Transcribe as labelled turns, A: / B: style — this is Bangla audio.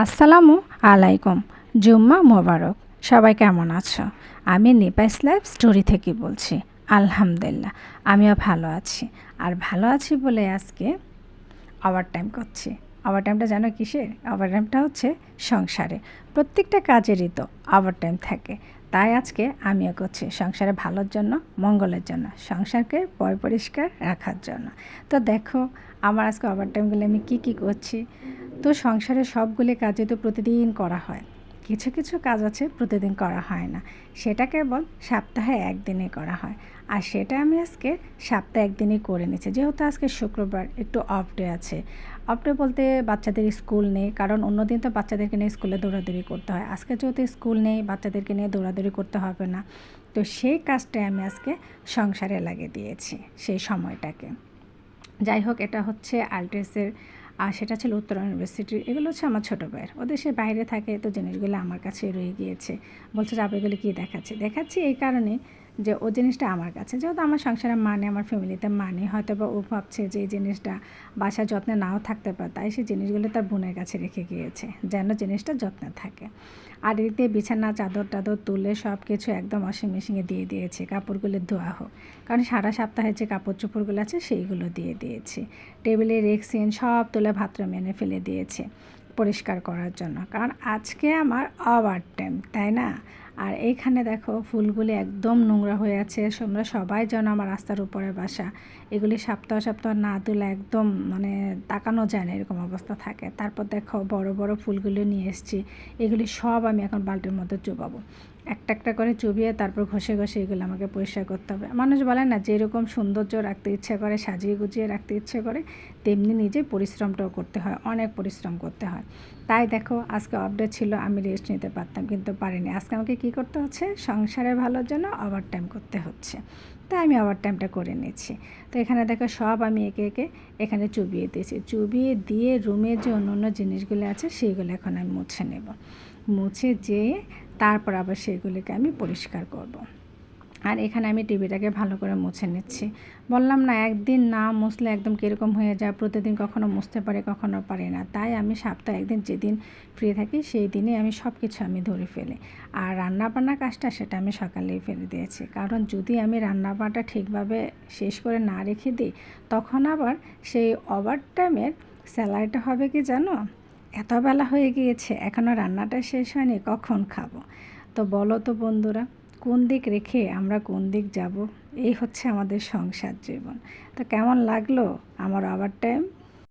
A: আসসালামু আলাইকুম, জুম্মা মোবারক। সবাই কেমন আছো? আমি নিপাইস লাইফ স্টোরি থেকে বলছি, আলহামদুলিল্লাহ, আমিও ভালো আছি। আর ভালো আছি বলে আজকে আওয়ার টাইম করছি। আওয়ার টাইমটা জানো কিসের? ওভার টাইমটা হচ্ছে সংসারে। প্রত্যেকটা কাজেরই তো আওয়ার টাইম থাকে। তাই আজকে আমিও করছি সংসারে ভালোর জন্য, মঙ্গলের জন্য, সংসারকে পয় পরিষ্কার রাখার জন্য। তো দেখো, আমার আজকে ওভার টাইমগুলো আমি কী কী করছি? তো সংসারের সবগুলি কাজে তো প্রতিদিন করা হয়। কিছু কিছু কাজ আছে প্রতিদিন করা হয় না। সেটা কেবল সপ্তাহে একদিনে করা হয়। আর সেটা আমি আজকে সপ্তাহে একদিনই করে নিচ্ছি যেহেতু আজকে শুক্রবার, একটু অফ ডে আছে। অফ ডে বলতে বাচ্চাদের স্কুল নেই, কারণ অন্যদিন তো বাচ্চাদেরকে নিয়ে স্কুলে দৌড়াদৌড়ি করতে হয়। আজকে যেহেতু স্কুল নেই, বাচ্চাদেরকে নিয়ে দৌড়াদৌড়ি করতে হবে না। তো সেই কাজটাই আমি আজকে সংসারে লাগিয়ে দিয়েছি, সেই সময়টাকে। যাই হোক, এটা হচ্ছে আলট্রেসের আর সেটা ছিল উত্তরা ইউনিভার্সিটি। এগুলো হচ্ছে আমার ছোটো ভাইয়ের। ও সে বাইরে থাকে, তো জিনিসগুলো আমার কাছে রয়ে গিয়েছে। বলছে যে এগুলো কী দেখাচ্ছে। দেখাচ্ছি এই কারণে যে ও জিনিসটা আমার কাছে, যেহেতু আমার সংসারে মানে আমার ফ্যামিলিতে মানে হয়তো বা ও ভাবছে যে এই জিনিসটা বাসা যত্নে নাও থাকতে পারে, তাই সেই জিনিসগুলো তার বোনের কাছে রেখে গিয়েছে, যেন জিনিসটা যত্নে থাকে। আর এদিকে বিছানা, চাদর টাদর তুলে সব কিছু একদম ওয়াশিং মেশিনে দিয়ে দিয়েছে, কাপড়গুলো ধোয়া হোক। কারণ সারা সপ্তাহে যে কাপড় চোপড়গুলো আছে, সেইগুলো দিয়ে দিয়েছি। টেবিলে রেক্সিন সব তুলে ভাতরুমে এনে ফেলে দিয়েছে, পরিষ্কার করার জন্য। কারণ আজকে আমার ওভার টাইম তাই না? আর এইখানে দেখো ফুলগুলি একদম নোংরা হয়ে আছে, তোমরা সবাই যেন আমার রাস্তার উপরে বাসা। এগুলি সপ্তাহ সপ্তাহ না তুলে একদম মানে তাকানো যায় না, এরকম অবস্থা থাকে। তারপর দেখো বড় বড় ফুলগুলো নিয়ে এসেছি, এগুলি সব আমি এখন বালতির মধ্যে চুবাবো। একটা একটা করে চুবিয়ে তারপর ঘষে ঘষে এগুলো আমাকে পরিষ্কার করতে হবে। মানুষ বলে না, যেরকম সৌন্দর্য রাখতে ইচ্ছে করে, সাজিয়ে গুজিয়ে রাখতে ইচ্ছে করে, তেমনি নিজে পরিশ্রমটাও করতে হয়, অনেক পরিশ্রম করতে হয়। তাই দেখো আজকে আপডেট ছিল, আমি রেস্ট নিতে পারতাম, কিন্তু পারিনি। আজকে আমাকে কী করতে হচ্ছে? সংসারের ভালোর জন্য ওভার টাইম করতে হচ্ছে। তাই আমি ওভার টাইমটা করে নিচ্ছি তো এখানে দেখো সব আমি একে একে এখানে চুবিয়ে দিয়েছি। চুবিয়ে দিয়ে রুমের যে অন্য অন্য জিনিসগুলো আছে, সেইগুলো এখন আমি মুছে নেব। মুছে যেয়ে তারপর আবার সেগুলিকে আমি পরিষ্কার করব। আর এখানে আমি টিভিটাকে ভালো করে মুছে নিচ্ছি। বললাম, না, একদিন না মুছলে একদম কীরকম হয়ে যায়? প্রতিদিন কখনো মুছতে পারে, কখনো পারে না। তাই আমি সপ্তাহে একদিন যেদিন ফ্রি থাকি, সেই দিনে আমি সব কিছু আমি ধরে ফেলি। আর রান্নাবান্নার কাজটা সেটা আমি সকালেই ফেলে দিয়েছি। কারণ যদি আমি রান্নাবান্নাটা ঠিকভাবে শেষ করে না রেখে দিই, তখন আবার সেই ওভার টাইমের স্যালারিটা হবে কি জানো? এত বেলা হয়ে গিয়েছে এখনও রান্নাটা শেষ হয়নি, কখন খাব? তো বলো তো বন্ধুরা। কোন দিক রেখে আমরা কোন দিক যাব? এই হচ্ছে আমাদের সংসার জীবন। তো কেমন লাগল আমার আবার টাইম